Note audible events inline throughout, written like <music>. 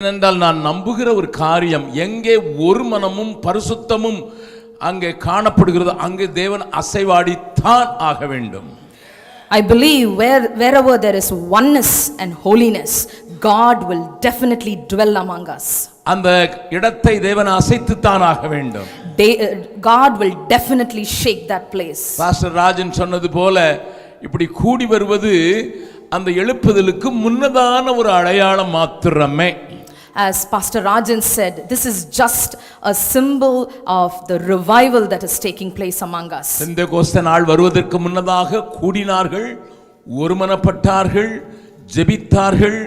ஏனென்றால் நான் நம்புகிற ஒரு காரியம் எங்கே ஒரு மனமும் பரிசுத்தமும் அங்கே காணப்படுகிறது அங்கே தேவன் அசைவாடித்தான் ஆக வேண்டும் I believe where, wherever there is oneness and holiness, God will definitely dwell among us. அந்த இடத்தை தேவன் அசைத்துத்தான் ஆக வேண்டும் uh, God will definitely shake that place. Pastor Rajan சொன்னது போல இப்படி கூடி வருவது அந்த எழுப்புதலுக்கு முன்னதான ஒரு அடையாளம் மாத்திரமே As Pastor Rajan said, this is just a symbol of the revival that is taking place among us. இந்த நாள் வருவதற்கு முன்னதாக கூடினார்கள் ஒருமனப்பட்டார்கள் ஜெபித்தார்கள்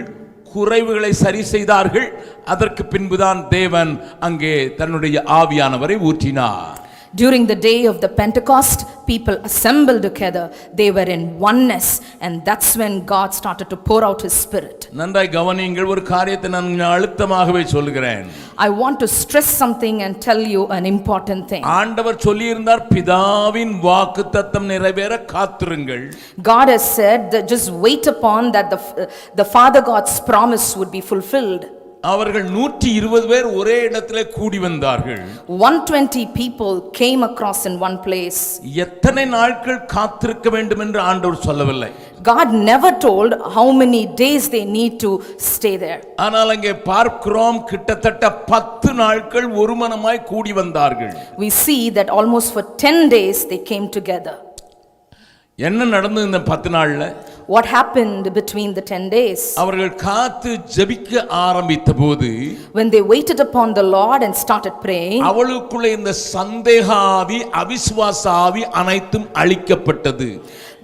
குறைவுகளை சரி செய்தார்கள் அதற்கு பின்புதான் தேவன் அங்கே தன்னுடைய ஆவியானவரை ஊற்றினார் During the day of the Pentecost, people assembled together. They were in oneness, and that's when God started to pour out His Spirit. நன்றாய் கவனியுங்கள் ஒரு காரியத்தை நான் அழுத்தமாகவே சொல்கிறேன் I want to stress something and tell you an important thing. ஆண்டவர் சொல்லியிருந்தார் பிதாவின் வாக்கு தத்தம் நிறைவேற காத்திருங்கள் God has said that just wait upon that the, the Father God's promise would be fulfilled. அவர்கள் நூற்றி இருபது பேர் ஒரே இடத்திலே கூடி வந்தார்கள் 120 people came across in one place. எத்தனை நாட்கள் காத்திருக்க வேண்டும் என்று ஆண்டவர் சொல்லவில்லை God never told how many days they need to stay there. ஆனால் அங்கே பார்க்கிறோம் கிட்டத்தட்ட பத்து நாட்கள் ஒருமனமாய் கூடி வந்தார்கள் We see that almost for 10 days they came together. என்ன நடந்தது இந்த பத்து நாள்ல What happened between the 10 days? அவர்கள் காத்து ஜெபிக்க ஆரம்பித்த போது When they waited upon the Lord and started praying, அவளுக்குள்ள இந்த சந்தேகாவி அவிசுவாச ஆவி அனைத்தும் அழிக்கப்பட்டது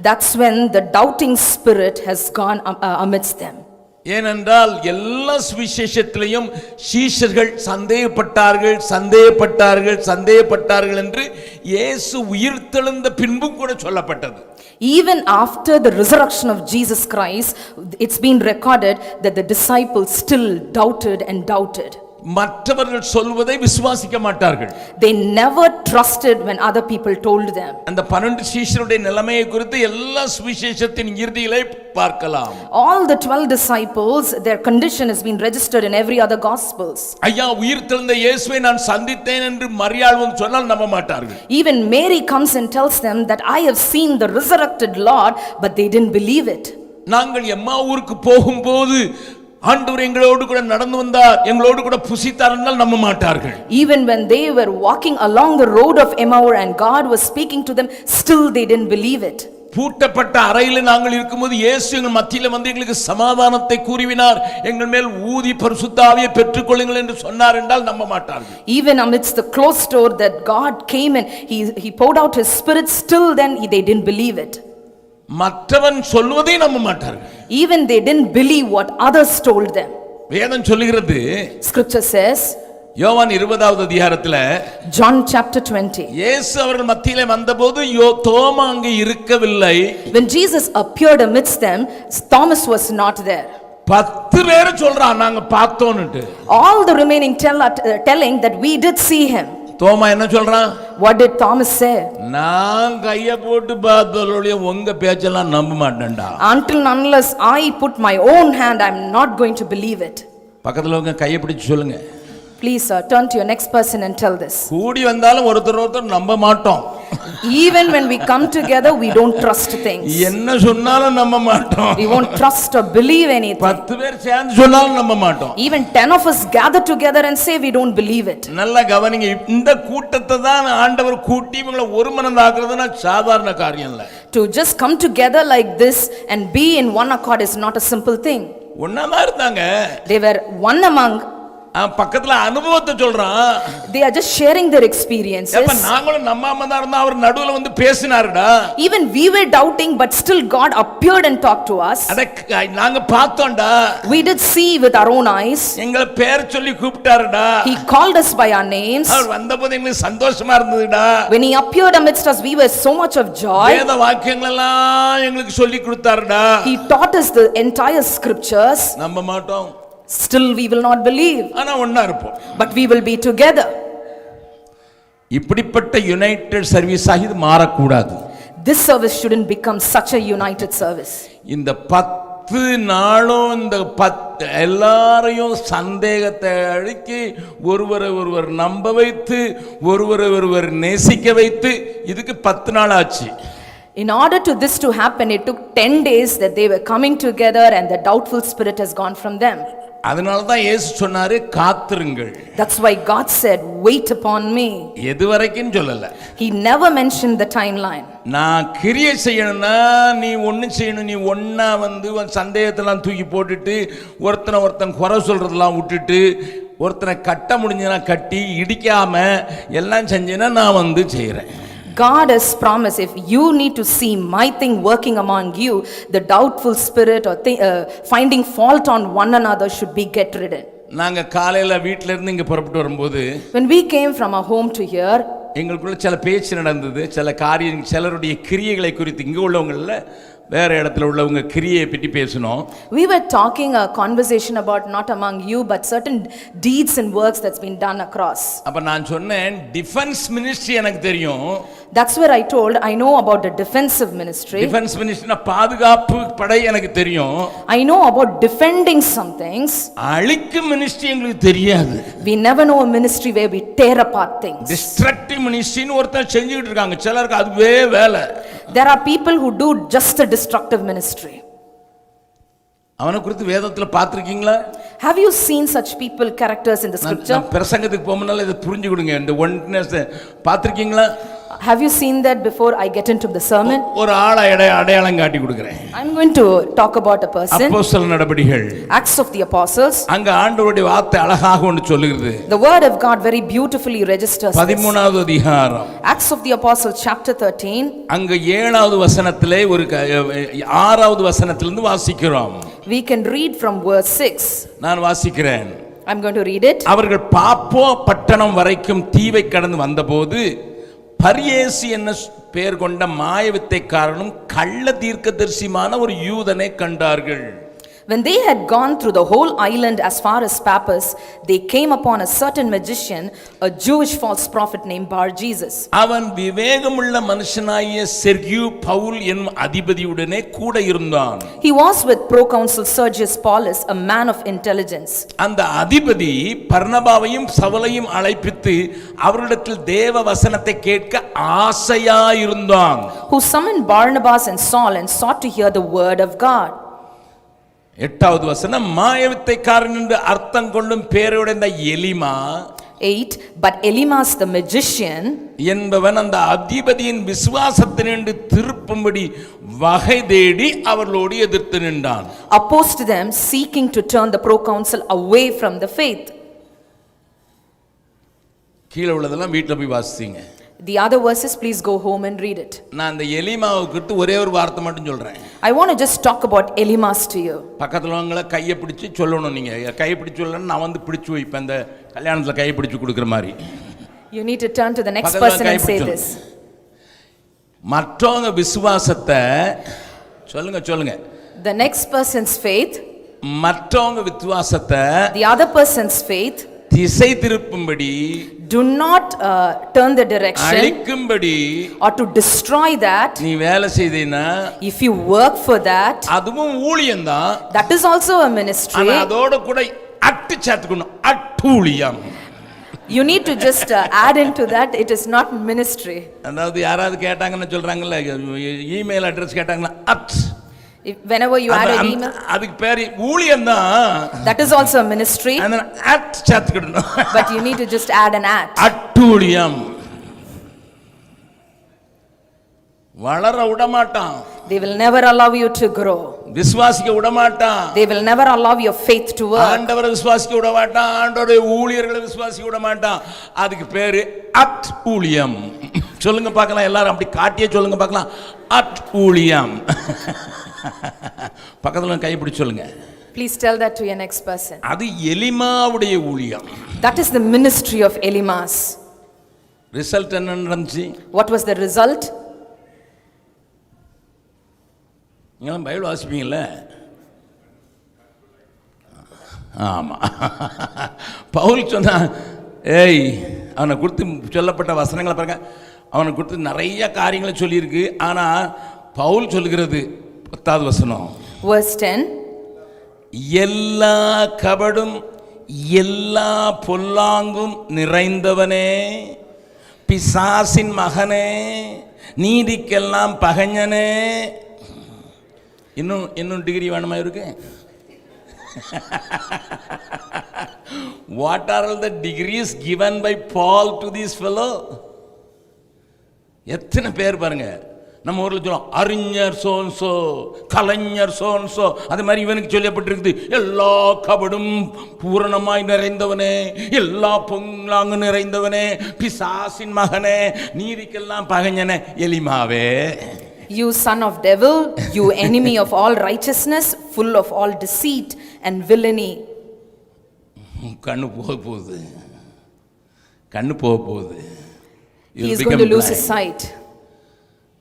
that's when the doubting spirit has gone um, uh, amidst them. ஏனென்றால் எல்லா சுவிசேஷத்திலையும் சீஷர்கள் சந்தேகப்பட்டார்கள் சந்தேகப்பட்டார்கள் சந்தேகப்பட்டார்கள் என்று இயேசு உயிர்த்தெழுந்த பின்பும் கூட சொல்லப்பட்டது Even after the resurrection of Jesus Christ, it's been recorded that the disciples still doubted and doubted. மற்றவர்கள் சொல்வதை விசுவாசிக்க மாட்டார்கள் They never trusted when other people told them. அந்த பன்னெண்டு சீஷருடைய நிலைமையை குறித்து எல்லா சுவிசேஷத்தின் இறுதியிலே பார்க்கலாம் All the 12 disciples, their condition has been registered in every other gospels. ஐயா உயிர்த்தெழுந்த இயேசுவை நான் சந்தித்தேன் என்று மரியாள் வந்து சொன்னால் நம்ப மாட்டார்கள் Even Mary comes and tells them that I have seen the resurrected Lord, but they didn't believe it. நாங்கள் எம்மா ஊருக்கு போகும்போது ஆண்டவர் எங்களோடு கூட நடந்து வந்தார் எங்களோடு கூட புசித்தார் என்றால் நம்ப மாட்டார்கள் Even when they were walking along the road of Emmaus and God was speaking to them, still they didn't believe it. பூட்டப்பட்ட அறையில் நாங்கள் இருக்கும்போது இயேசு எங்கள் மத்தியில் வந்து எங்களுக்கு சமாதானத்தை கூறிவினார் எங்கள் மேல் ஊதி பரிசுத்தாவியை பெற்றுக்கொள்ளுங்கள் என்று சொன்னார் என்றால் நம்ப மாட்டார்கள் Even amidst the closed door that God came and he, he poured out his spirit, still then they didn't believe it. மற்றவன் சொல்வதை நம்ப மாட்டார்கள் Even they didn't believe what others told them. வேதம் சொல்லுகிறது Scripture says, யோவான் இருபதாவது அதிகாரத்துல John chapter 20. இயேசு அவர்கள் மத்தியிலே வந்தபோது யோ தோமா அங்கே இருக்கவில்லை When Jesus appeared amidst them, Thomas was not there. பத்து பேரை சொல்றான் நாங்க பார்த்தோன்னுட்டு All the remaining tell, uh, telling that we did see him. தோமா என்ன சொல்றான் What did Thomas say? நான் கைய போட்டு பார்த்தவர்களுடைய உங்க பேச்செல்லாம் நம்ப மாட்டேன்டா Until unless I put my own hand, I'm not going to believe it. பக்கத்துல உங்க கையை பிடிச்சு சொல்லுங்க Please, sir, turn to your next person and tell this. கூடி வந்தாலும் ஒருத்தர் ஒருத்தர் நம்ப மாட்டோம் Even when we come together, we don't trust things. என்ன சொன்னாலும் நம்ப மாட்டோம் We won't trust or believe anything. பத்து பேர் சேர்ந்து சொன்னாலும் நம்ப மாட்டோம் Even 10 of us gather together and say we don't believe it. நல்லா கவனிங்க இந்த கூட்டத்தை தான் ஆண்டவர் கூட்டி இவங்களை ஒரு மனதாக்குறதுன்னா சாதாரண காரியம் இல்ல To just come together like this and be in one accord is not a simple thing. ஒன்னாதான் இருந்தாங்க They were one among, பக்கத்துல அனுபவத்தை சொல்றான் they are just sharing their experiences. எப்ப நாங்களும் நம்பாம தான் இருந்தா அவர் நடுவுல வந்து பேசினாருடா Even we were doubting, but still God appeared and talked to us. க- நாங்க பார்த்தோம்டா We did see with our own eyes. எங்களை பேர் சொல்லி கூப்பிட்டாருடா He called us by our names. அவர் வந்தபோது எங்களுக்கு சந்தோஷமா இருந்ததுடா When he appeared amidst us, we were so much of joy. வேத வாக்கியங்கள் எல்லாம் எங்களுக்கு சொல்லி கொடுத்தாருடா He taught us the entire scriptures. நம்ப மாட்டோம் Still, we will not believe, ஆனா ஒண்ணா இருப்போம் but we will be together. இப்படிப்பட்ட யுனைடெட் சர்வீஸாக இது மாறக்கூடாது This service shouldn't become such a united service. இந்த பத்து பத்து நாளும் இந்த பத் எல்லாரையும் சந்தேகத்தை அழுக்கி ஒருவரை ஒருவர் நம்ப வைத்து ஒருவரை ஒருவர் நேசிக்க வைத்து இதுக்கு பத்து நாள் ஆச்சு In order to this to happen, it took 10 days that they were coming together and the doubtful spirit has gone from them. அதனால தான் இயேசு சொன்னாரு காத்திருங்கள் That's why God said, Wait upon me. எது வரைக்கும் சொல்லல He never mentioned the timeline. நான் கிரியை செய்யணும்னா நீ ஒன்று செய்யணும் நீ ஒன்றா வந்து உன் சந்தேகத்தெல்லாம் தூக்கி போட்டுட்டு ஒருத்தனை ஒருத்தன் குறை சொல்கிறதெல்லாம் விட்டுட்டு ஒருத்தனை கட்ட முடிஞ்சனா கட்டி இடிக்காம எல்லாம் செஞ்சேன்னா நான் வந்து செய்கிறேன் God has promised if you need to see my thing working among you, the doubtful spirit or thi- uh, finding fault on one another should be get ridden. நாங்கள் காலையில் வீட்டில இருந்து இங்கே புறப்பட்டு வரும்போது When we came from our home to here, எங்களுக்குள்ள சில பேச்சு நடந்தது சில காரியம் சிலருடைய கிரியைகளை குறித்து இங்கே உள்ளவங்களில் வேற இடத்துல உள்ளவங்க கிரியை பற்றி பேசினோம் we were talking a conversation about not among you, but certain deeds and works that's been done across. அப்போ நான் சொன்னேன் டிஃபென்ஸ் மினிஸ்ட்ரி எனக்கு தெரியும் That's where I told, I know about the defensive ministry. Defence மினிஸ்ட்ரினா பாதுகாப்பு படை எனக்கு தெரியும் I know about defending some things. அழிக்கும் மினிஸ்ட்ரி எங்களுக்கு தெரியாது We never know a ministry where we tear apart things. Destructive மினிஸ்ட்ரின்னு ஒருத்தர் செஞ்சுக்கிட்டு இருக்காங்க சிலருக்கு அதுவே வேலை There are people who do just a destructive ministry. அவனை குறித்து வேதத்தில் பார்த்துருக்கீங்களா Have you seen such people, characters in the scripture? பிரசங்கத்துக்கு போகும்போது இதை புரிஞ்சு கொடுங்க இந்த ஒன்ஸ் பார்த்துருக்கீங்களா Have you seen that before I get into the sermon? ஒரு ஆளை அடைய அடையாளம் காட்டி கொடுக்குறேன் I'm going to talk about a person, அப்போஸ்தல நடபடிகள் Acts of the Apostles. அங்க ஆண்டவருடைய வார்த்தை அழகாக ஒன்று சொல்லுகிறது The word of God very beautifully registers this. பதிமூணாவது அதிகாரம் Acts of the Apostles, chapter 13. அங்க ஏழாவது வசனத்திலே ஒரு க- ஆறாவது வசனத்திலிருந்து வாசிக்கிறோம் We can read from verse 6. நான் வாசிக்கிறேன் I'm going to read it. அவர்கள் பாப்போ பட்டணம் வரைக்கும் தீவை கடந்து வந்தபோது பரியேசி என்ன பெயர் கொண்ட மாயவித்தைக்காரனும் கள்ள தீர்க்கதரிசிமான ஒரு யூதனை கண்டார்கள். When they had gone through the whole island as far as Paphos, they came upon a certain magician, a Jewish false prophet named Bar Jesus. அவன் விவேகமுள்ள மனுஷனாகிய செர்கியூ பவுல் என்னும் அதிபதியுடனே கூட இருந்தான் He was with proconsul Sergius Paulus, a man of intelligence. அந்த அதிபதி பர்ணபாவையும் சவலையும் அழைப்பித்து அவரிடத்தில் தேவ வசனத்தை கேட்க ஆசையாயிருந்தான் who summoned Barnabas and Saul and sought to hear the word of God. எட்டாவது வசனம் மாயவித்தைக்காரன் என்று அர்த்தம் கொள்ளும் பேருடைந்த எலிமா 8 But Elimas the magician, என்பவன் அந்த அதிபதியின் விசுவாசத்தினின்று திருப்பும்படி வகை தேடி அவர்களோடு எதிர்த்து நின்றான் opposed them, seeking to turn the proconsul away from the faith. கீழே உள்ளதெல்லாம் வீட்டில் போய் வாசிங்க The other verses, please go home and read it. நான் அந்த எலிமாவை குறித்து ஒரே ஒரு வார்த்தை மட்டும் சொல்றேன். I want to just talk about Elimas to you. பக்கத்தில் உள்ளவங்கள கையை பிடிச்சு சொல்லணும் நீங்க. கையை பிடிச்சு சொல்லணும் நான் வந்து பிடிச்சு வைப்பேன். இந்த கல்யாணத்தில் கையை பிடிச்சு கொடுக்குற மாதிரி. You need to turn to the next பக்கத்துல person and say கைப்பிடிச்சு this. மற்றவங்க விசுவாசத்தை சொல்லுங்க சொல்லுங்க. The next person's faith, மற்றவங்க விசுவாசத்தை the other person's faith, திசை திருப்பும்படி do not uh, turn the direction அழிக்கும்படி or to destroy that. நீ வேலை செய்தீன்னா If you work for that, அதுவும் ஊழியம்தான் that is also a ministry. ஆனா அதோட கூட அட்டு சேர்த்துக்கணும் அட்டூழியம் You need to just uh, add into that, it is not ministry. அதாவது யாராவது கேட்டாங்கன்னு சொல்றாங்கல்ல இமெயில் அட்ரஸ் கேட்டாங்கன்னா at If, whenever you add an email, அதுக்கு பேர் ஊழியம் தான். That is also a ministry, at சேர்த்துக்கிடணும். But you need to just add an at. <laughs> அட்டூழியம் வளர விடமாட்டான். They will never allow you to grow. விசுவாசிக்க விடமாட்டான். They will never allow your faith to work. ஆண்டவரை விசுவாசிக்க விட மாட்டான் ஆண்டவருடைய ஊழியர்களை விசுவாசிக்க விட மாட்டான் அதுக்கு பேரு அட் ஊழியம். சொல்லுங்க பார்க்கலாம் எல்லாரும் அப்படி காட்டியே சொல்லுங்க பார்க்கலாம். அட் ஊழியம். <laughs> <laughs> பக்கத்துல கை பிடிச்சு சொல்லுங்க. Please tell that to your next person. அது எலிமாவுடைய ஊழியம். That is the ministry of Elimas. Result என்ன நடந்துச்சு? What was the result? நீங்களாம் பைபிள் வாசிப்பீங்கல்ல? ஆமா. <laughs> பவுல் சொன்னா ஏய் அவனை குறித்து சொல்லப்பட்ட வசனங்களை பாருங்க. அவனை குறித்து நிறைய காரியங்களை சொல்லியிருக்கு. ஆனா பவுல் சொல்லுகிறது பத்தாவது வசனம். Verse 10 எல்லா கபடும் எல்லா பொல்லாங்கும் நிறைந்தவனே. பிசாசின் மகனே நீதிக்கெல்லாம் பகைஞனே. இன்னும் இன்னும் டிகிரி வேணுமா இருக்கு what are all the degrees given by Paul to this fellow? எத்தனை பேர் பாருங்க. நம்ம ஊரில் சொல்லுவோம் அறிஞர் சோன்சோ கலைஞர் சோன்சோ. அது மாதிரி இவனுக்கு சொல்லப்பட்டிருக்குது. எல்லா கபடும் பூரணமாய் நிறைந்தவனே எல்லா பொங்கலாங்கு நிறைந்தவனே பிசாசின் மகனே நீதிக்கெல்லாம் பகைஞனே எலிமாவே You son of devil, you enemy of all righteousness, full of all deceit and villainy. கண்ணு போக போகுது. கண்ணு போக போகுது. He is going to lose his sight.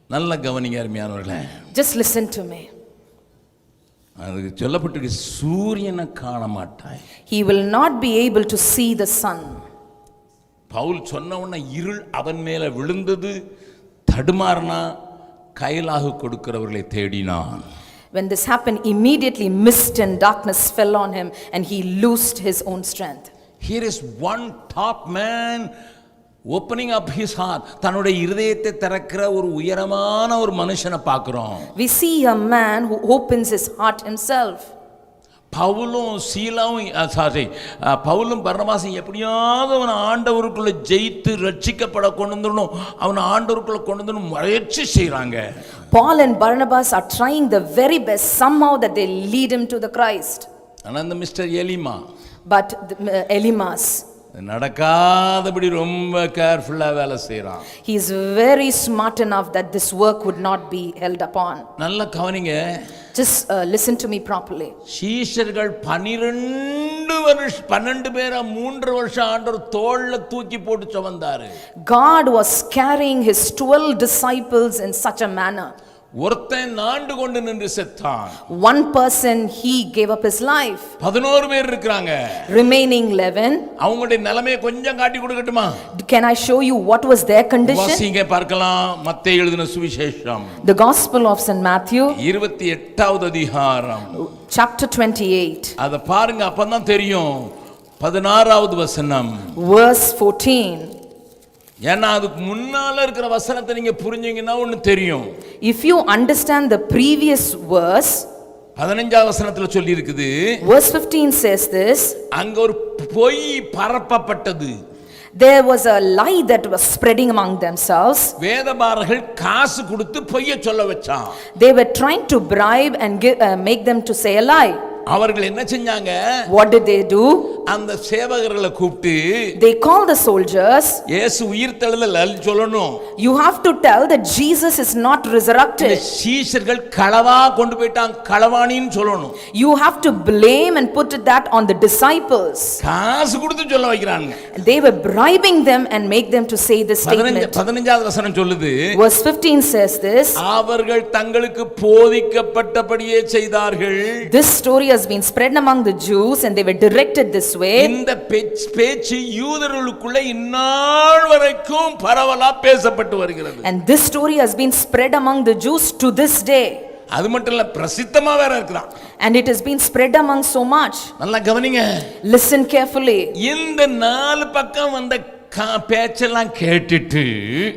நல்ல கவனிங்க அருமையானவர்களே Just listen to me. அதுக்கு சொல்லப்பட்டிருக்கு சூரியனை காண மாட்டாய் He will not be able to see the sun. Pavul சொன்ன உடனே இருள் அவன் மேல விழுந்தது தடுமாறினா கைலாகு கொடுக்கிறவர்களை தேடினான் When this happened, immediately mist and darkness fell on him and he loosed his own strength. Here is one top man opening up his heart தன்னுடைய இருதயத்தை திறக்கிற ஒரு உயரமான ஒரு மனுஷனை பார்க்குறோம். We see a man who opens his heart himself. பவுலும் சீலாவும் சாரி பவுலும் பர்ணபாசும் எப்படியாவது அவன் ஆண்டவருக்குள்ள ஜெயித்து ரட்சிக்கப்பட கொண்டு வந்துடணும். அவனை ஆண்டவருக்குள்ள கொண்டு வந்து முயற்சி செய்கிறாங்க Paul and Barnabas are trying the very best somehow that they lead him to the Christ. ஆனால் இந்த மிஸ்டர் எலிமா. Uh, Elimas, நடக்காதபடி ரொம்ப கேர்ஃபுல்லாக வேலை செய்கிறான் he is very smart enough that this work would not be held upon. நல்ல கவனிங்க Just uh, listen to me properly. சீஷர்கள் பனிரெண்டு வருஷம் பன்னெண்டு பேரை மூன்று வருஷம் ஆண்டவர் தோல்ல தூக்கி போட்டு சுமந்தாரு God was carrying his 12 disciples in such a manner. ஒருத்தன் நாண்டு கொண்டு நின்று செத்தான். One person, he gave up his life. பதினோரு பேர் இருக்கிறாங்க. Remaining 11, அவங்களுடைய நிலைமையை கொஞ்சம் காட்டி கொடுக்கட்டுமா? Can I show you what was their condition? வாசிங்க பார்க்கலாம். மத்தேயு எழுதின சுவிசேஷம். The Gospel of St. Matthew, இருபத்தி எட்டாவது அதிகாரம். Chapter 28, அதை பாருங்க அப்பதான் தெரியும். பதினாறாவது வசனம். Verse 14. ஏன்னா அதுக்கு முன்னால இருக்கிற வசனத்தை நீங்க புரிஞ்சீங்கன்னா ஒண்ணு தெரியும் If you understand the previous verse, பதினஞ்சாவது வசனத்துல சொல்லி இருக்குது verse 15 says this அங்க ஒரு பொய் பரப்பப்பட்டது there was a lie that was spreading among themselves. வேதபாரர்கள் காசு கொடுத்து பொய்ய சொல்ல வச்சான் They were trying to bribe and give, uh, make them to say a lie. அவர்கள் என்ன செஞ்சாங்க What did they do? அந்த சேவகர்களை கூப்பிட்டு They called the soldiers. இயேசு உயிர் தழுதல் சொல்லணும் You have to tell that Jesus is not resurrected. சீஷர்கள் களவா கொண்டு போயிட்டான் களவாணின்னு சொல்லணும் You have to blame and put that on the disciples. காசு கொடுத்து சொல்ல வைக்கிறாங்க They were bribing them and make them to say this statement. பதினஞ்சாவது வசனம் சொல்லுது Verse 15 says this. அவர்கள் தங்களுக்கு போதிக்கப்பட்டபடியே செய்தார்கள் This story has been spread among the Jews and they were directed this way. இந்த பேச்- பேச்சு யூதர்களுக்குள்ள இந்நாள் வரைக்கும் பரவலா பேசப்பட்டு வருகிறது And this story has been spread among the Jews to this day. அது மட்டும் இல்ல பிரசித்தமா வேற இருக்கிறான் And it has been spread among so much. நல்லா கவனிங்க Listen carefully. இந்த நாலு பக்கம் வந்த பேச்செல்லாம் கேட்டுட்டு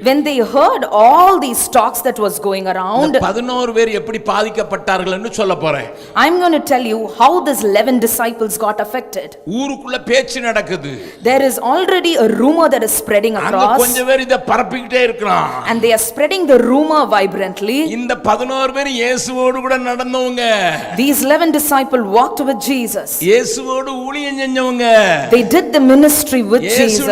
When they heard all these talks that was going around, பதினோரு பேர் எப்படி பாதிக்கப்பட்டார்கள்னு சொல்ல போறேன் I'm going to tell you how these 11 disciples got affected. ஊருக்குள்ள பேச்சு நடக்குது There is already a rumor that is spreading அங்க across கொஞ்சம் பேர் இத பரப்பிக்கிட்டே இருக்கிறான் and they are spreading the rumor vibrantly. இந்த பதினோரு பேர் இயேசுவோடு கூட நடந்தவங்க These 11 disciples walked with Jesus. இயேசுவோடு ஊழியம் செஞ்சவங்க They did the ministry with Jesus.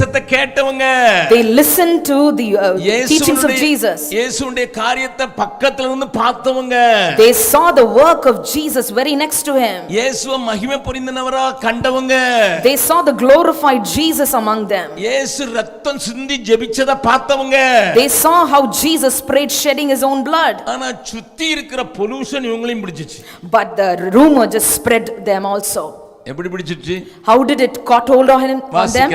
உபதேசத்தை கேட்டவங்க They listened to the uh, teachings of Jesus. இயேசுடைய காரியத்தை பக்கத்துல இருந்து பார்த்தவங்க They saw the work of Jesus very next to him. இயேசுவ மகிமை புரிந்தனவரா கண்டவங்க They saw the glorified Jesus among them. இயேசு ரத்தம் சிந்தி ஜெபிச்சத பார்த்தவங்க They saw how Jesus prayed shedding his own blood. ஆனா சுத்தி இருக்கிற பொல்யூஷன் இவங்களையும் பிடிச்சிச்சு But the rumor just spread them also. எப்படி பிடிச்சிச்சு How did it caught hold on him- on them?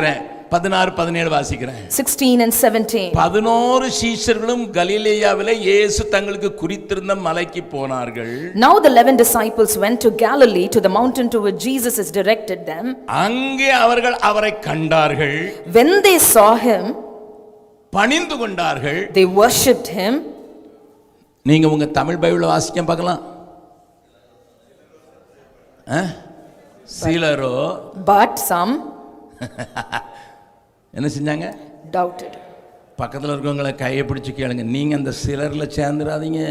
பதினாறு பதினேழு வாசிக்கிறேன் 16 and 17. பதினோரு சீஷர்களும் கலிலேயாவிலே இயேசு தங்களுக்கு குறித்திருந்த மலைக்கு போனார்கள் Now the eleven disciples went to Galilee to the mountain to which Jesus has directed them. அங்கே அவர்கள் அவரை கண்டார்கள் When they saw him, பணிந்து கொண்டார்கள் they worshipped him. நீங்க உங்க தமிழ் பைபிளை வாசிக்க பார்க்கலாம்? சிலரோ But some என்ன செஞ்சாங்க doubted. பக்கத்தில் இருக்கவங்களை கையை பிடிச்சு கேளுங்க நீங்க அந்த சிலர்ல சேர்ந்துடாதீங்க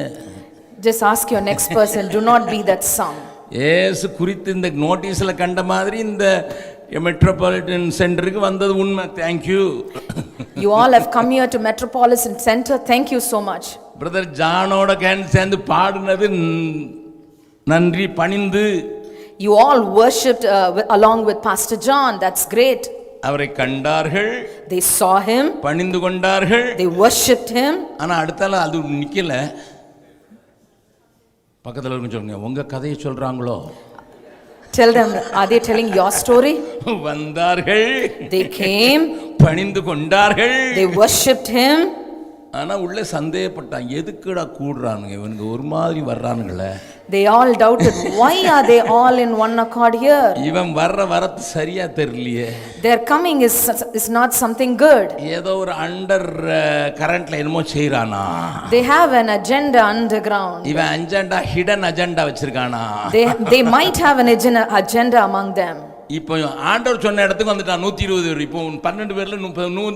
Just ask your next person, do not be that some. ஏசு குறித்து இந்த நோட்டீஸில் கண்ட மாதிரி இந்த மெட்ரோபாலிட்டன் சென்டருக்கு வந்தது உண்மை thank you You all have come here to Metropolitan Center. Thank you so much. Brother ஜானோட கேன் சேர்ந்து பாடினது நன்றி பணிந்து You all worshipped uh, wi- along with Pastor John. அவரை கண்டார்கள் They saw him, பணிந்து கொண்டார்கள். They worshipped him. ஆனா அடுத்தால அது நிக்கல. பக்கத்துல இருக்க சொல்லுங்க உங்க கதையை சொல்றாங்களோ? Tell them, are they telling your story? <laughs> வந்தார்கள். They came, பணிந்து கொண்டார்கள். They worshipped him. ஆனா உள்ள சந்தேகப்பட்டான் எதுக்குடா கூடுறானுங்க? இவனுங்க ஒரு மாதிரி வர்றானுங்களே. They all doubted, why are they all in one accord here? இவன் வர்ற வரத்து சரியா தெரியலையே Their coming is, is not something good. ஏதோ ஒரு அண்டர் கரண்ட்ல என்னமோ செய்யறானா They have an agenda underground. இவன் அஜெண்டா ஹிடன் அஜெண்டா வச்சிருக்கானா They, they might have an agenda among them. இப்போ ஆண்டவர் சொன்ன இடத்துக்கு வந்துட்டான். நூத்தி இருபது பேர். இப்போ பன்னெண்டு பேர்ல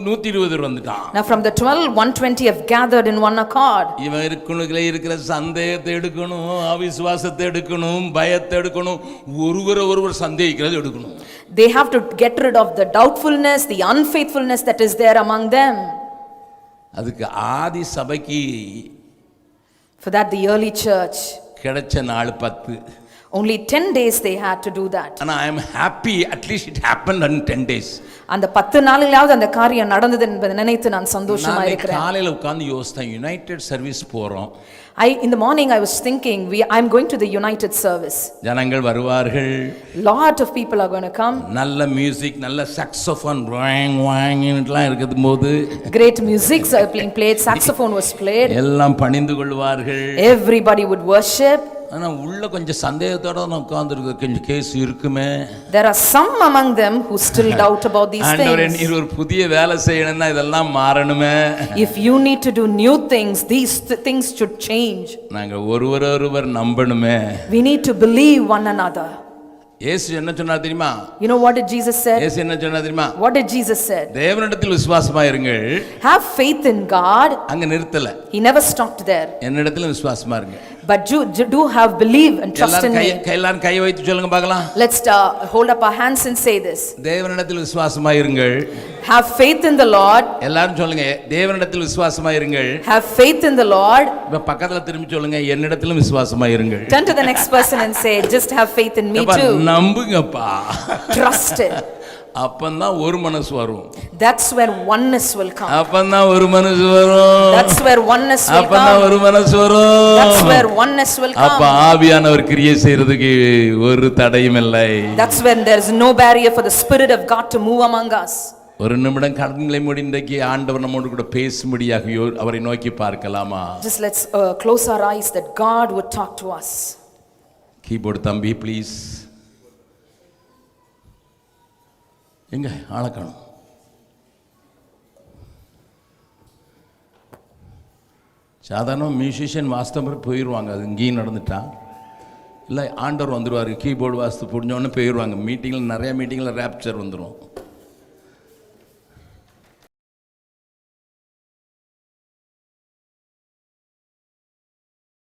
நூத்தி இருபது பேர் வந்துட்டான். Now from the 12, 120 have gathered in one accord. இவன் இருக்கணுக்குள்ள இருக்கிற சந்தேகத்தை எடுக்கணும் அவிசுவாசத்தை எடுக்கணும் பயத்தை எடுக்கணும். ஒருவரை ஒருவர் சந்தேகிக்கிறது எடுக்கணும். They have to get rid of the doubtfulness, the unfaithfulness that is there among them. அதுக்கு ஆதி சபைக்கு For that, the early church, கிடைச்ச நாள் பத்து. Only 10 days they had to do that. ஆனா I am happy at least it happen in ten days அந்த பத்து நாளிலாவது அந்த காரியம் நடந்தது என்பதை நினைத்து நான் சந்தோஷமா இருக்கிறேன் காலையில உட்கார்ந்து யோசித்தேன் யுனைடெட் சர்வீஸ் போறோம் I, in the morning, I was thinking, we, I'm going to the United Service. ஜனங்கள் வருவார்கள் Lot of people are going to come. நல்ல மியூசிக் நல்ல சக்ஸோஃபோன் வாங் வாங்கிட்டுலாம் இருக்கிறது போது Great music are being played, saxophone was played. எல்லாம் பணிந்து கொள்வார்கள் Everybody would worship. ஆனா உள்ள கொஞ்சம் சந்தேகத்தோட நான் உட்கார்ந்துருக்க கொஞ்சம் கேஸ் இருக்குமே There are some among them who still doubt about these ஆண்டவரே. நீர் ஒரு புதிய வேலை செய்யணும்னா இதெல்லாம் மாறணுமே If you need to do new things, these th- things should change. நாங்க ஒருவர் ஒருவர் நம்பணுமே We need to believe one another. இயேசு என்ன சொன்னார் தெரியுமா You know what did Jesus said? இயேசு என்ன சொன்னார் தெரியுமா What did Jesus said? தேவனிடத்தில் விசுவாசமா இருங்கள் Have faith in God. அங்க நிறுத்தல He never stopped there. என்னிடத்துல விசுவாசமா இருங்க But do, do have believe and trust in me. எல்லாரும் கை வைத்து சொல்லுங்க பார்க்கலாம் Let's uh, hold up our hands and say this. தேவனிடத்தில் விசுவாசமா இருங்கள் Have faith in the Lord. எல்லாரும் சொல்லுங்க தேவனிடத்தில் விசுவாசமா இருங்கள் Have faith in the Lord. இப்ப பக்கத்துல திரும்பி சொல்லுங்க என்னிடத்திலும் விசுவாசமா இருங்கள் Turn to the next person and say, just have faith in me too. நம்புங்கப்பா Trust it. அப்பந்தான் ஒரு மனசு வரும் That's where oneness will come. அப்பந்தான் ஒரு மனசு வரும் That's where oneness will அப்பந்தான் come. ஒரு மனசு That's வரும் where oneness will அப்ப come. ஆவியானவர் கிரியை செய்யறதுக்கு ஒரு தடையும் இல்லை That's when there is no barrier for the Spirit of God to move among us. ஒரு நிமிடம் கடன்களை முடிந்தைக்கு ஆண்டவர் நம்மோடு கூட பேசும்படியாக அவரை நோக்கி பார்க்கலாமா Just let's uh, close our eyes that God would talk to us. Keyboard தம்பி ப்ளீஸ் எங்கே? ஆளை காணும். சாதாரண மியூசிஷியன் வாஸ்தவர் போயிடுவாங்க அது இங்கேயும் நடந்துட்டான் இல்லை ஆண்டவர் வந்துடுவார் கீபோர்டு வாஸ்து புரிஞ்சோடனே போயிடுவாங்க மீட்டிங்கில் நிறையா மீட்டிங்கில் ரேப்சர் வந்துடும்